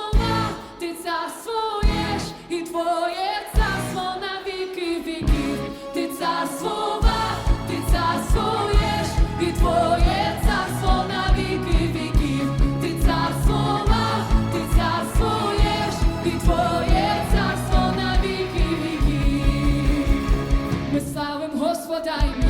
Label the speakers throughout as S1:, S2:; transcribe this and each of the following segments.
S1: слова, ти царствуєш і твоє царство на віки віків, ти царствува, ти царствуєш і твоє царство на віки віків, ти царствува, ти віки віків. Ми славим Господа.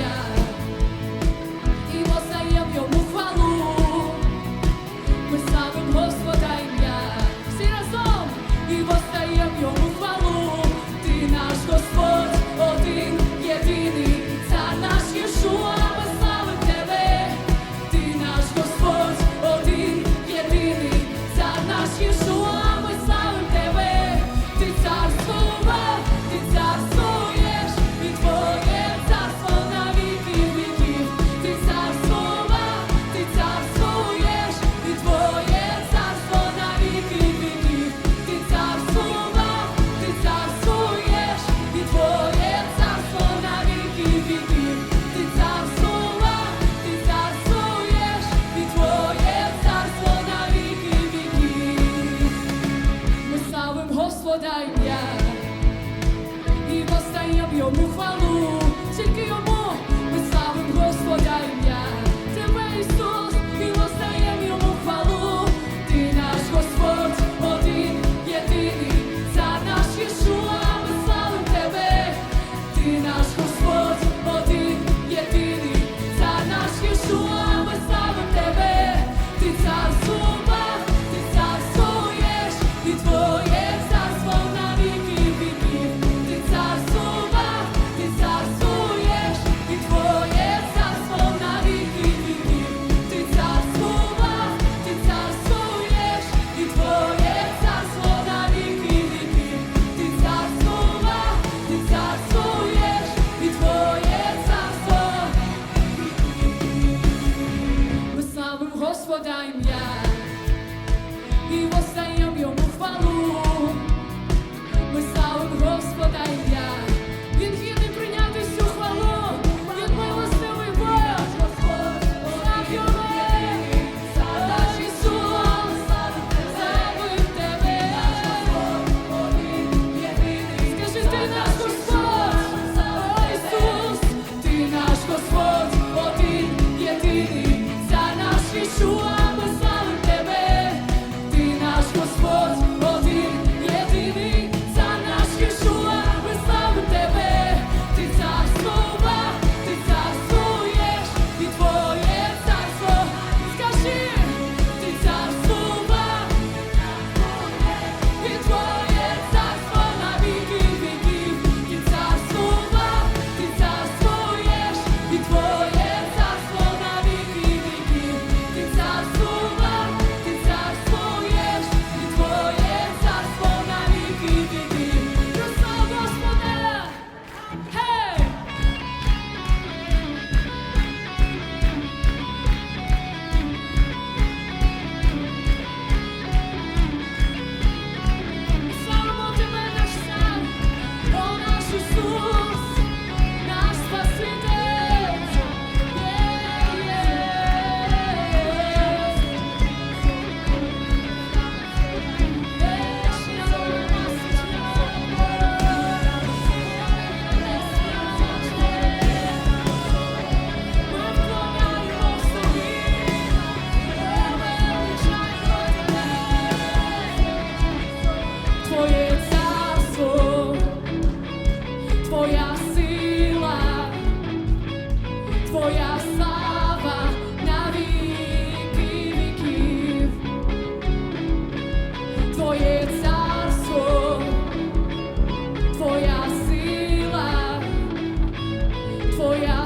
S1: for you.